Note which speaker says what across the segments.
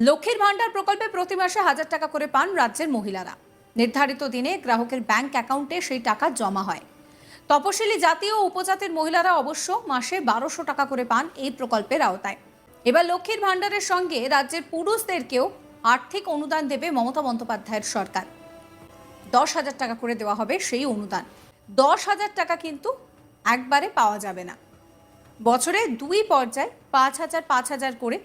Speaker 1: লক্ষ্মীর ভাণ্ডার প্রকল্পে প্রতি মাসে হাজার টাকা করে পান রাজ্যের মহিলারা। নির্ধারিত দিনে গ্রাহকের ব্যাংক অ্যাকাউন্টে সেই টাকা জমা হয়। তপশিলি জাতি ও উপজাতির মহিলারা অবশ্য মাসে বারোশো টাকা করে পান এই প্রকল্পের আওতায়। এবার লক্ষ্মীর ভাণ্ডারের সঙ্গে রাজ্যের পুরুষদেরকেও আর্থিক অনুদান দেবে মমতা বন্দ্যোপাধ্যায়ের সরকার। দশ হাজার টাকা করে দেওয়া হবে সেই অনুদান। দশ হাজার টাকা কিন্তু একবারে পাওয়া যাবে না। বছরে দুই পর্যায়ে পাঁচ হাজার পাঁচ হাজার করে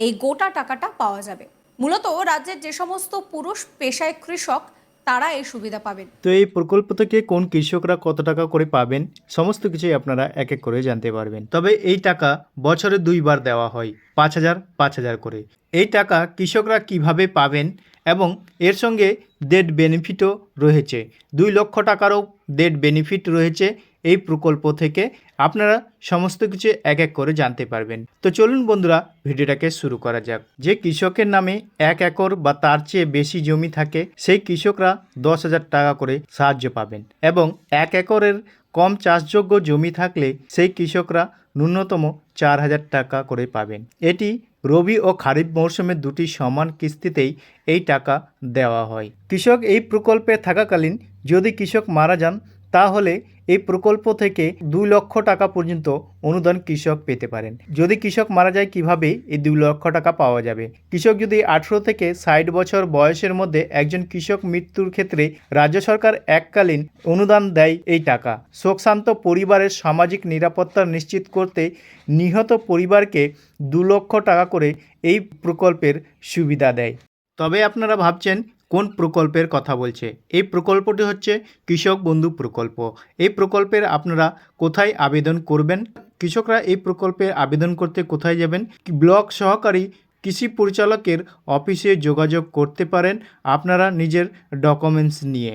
Speaker 1: এই গোটা টাকাটা পাওয়া যাবে। মূলত রাজ্যের যে সমস্ত পুরুষ পেশায় কৃষক, তারা এই সুবিধা পাবেন।
Speaker 2: তো এই প্রকল্প থেকে কোন কৃষকরা কত টাকা করে পাবেন, সমস্ত কিছুই আপনারা এক এক করে জানতে পারবেন। তবে এই টাকা বছরে দুইবার দেওয়া হয়, পাঁচ হাজার পাঁচ হাজার করে। এই টাকা কৃষকরা কীভাবে পাবেন এবং এর সঙ্গে ডেট বেনিফিটও রয়েছে। দুই লক্ষ টাকারও ডেট বেনিফিট রয়েছে এই প্রকল্প থেকে আপনারা সমস্ত কিছু এক এক করে জানতে পারবেন। তো চলুন বন্ধুরা, ভিডিওটাকে শুরু করা যাক। যে কৃষকের নামে এক একর বা তার চেয়ে বেশি জমি থাকে, সেই কৃষকরা দশ হাজার টাকা করে সাহায্য পাবেন এবং এক একরের কম চাষযোগ্য জমি থাকলে সেই কৃষকরা ন্যূনতম চার হাজার টাকা করে পাবেন। এটি রবি ও খারিফ মৌসুমে দুটি সমান কিস্তিতেই এই টাকা দেওয়া হয়। কৃষক এই প্রকল্পে থাকাকালীন যদি কৃষক মারা যান তাহলে এই প্রকল্প থেকে দুই লক্ষ টাকা পর্যন্ত অনুদান কৃষক পেতে পারেন। যদি কৃষক মারা যায়, কীভাবে এই দুই লক্ষ টাকা পাওয়া যাবে? কৃষক যদি আঠেরো থেকে ষাট বছর বয়সের মধ্যে একজন কৃষক মৃত্যুর ক্ষেত্রে রাজ্য সরকার এককালীন অনুদান দেয় এই টাকা, শোকশান্ত পরিবারের সামাজিক নিরাপত্তা নিশ্চিত করতে নিহত পরিবারকে দু লক্ষ টাকা করে এই প্রকল্পের সুবিধা দেয়। তবে আপনারা ভাবছেন কোন প্রকল্পের কথা বলছে? এই প্রকল্পটি হচ্ছে কৃষক বন্ধু প্রকল্প। এই প্রকল্পের আপনারা কোথায় আবেদন করবেন? কৃষকরা এই প্রকল্পে আবেদন করতে কোথায় যাবেন? ব্লক সহকারী কৃষি পরিচালকের অফিসে যোগাযোগ করতে পারেন আপনারা নিজের ডকুমেন্টস নিয়ে।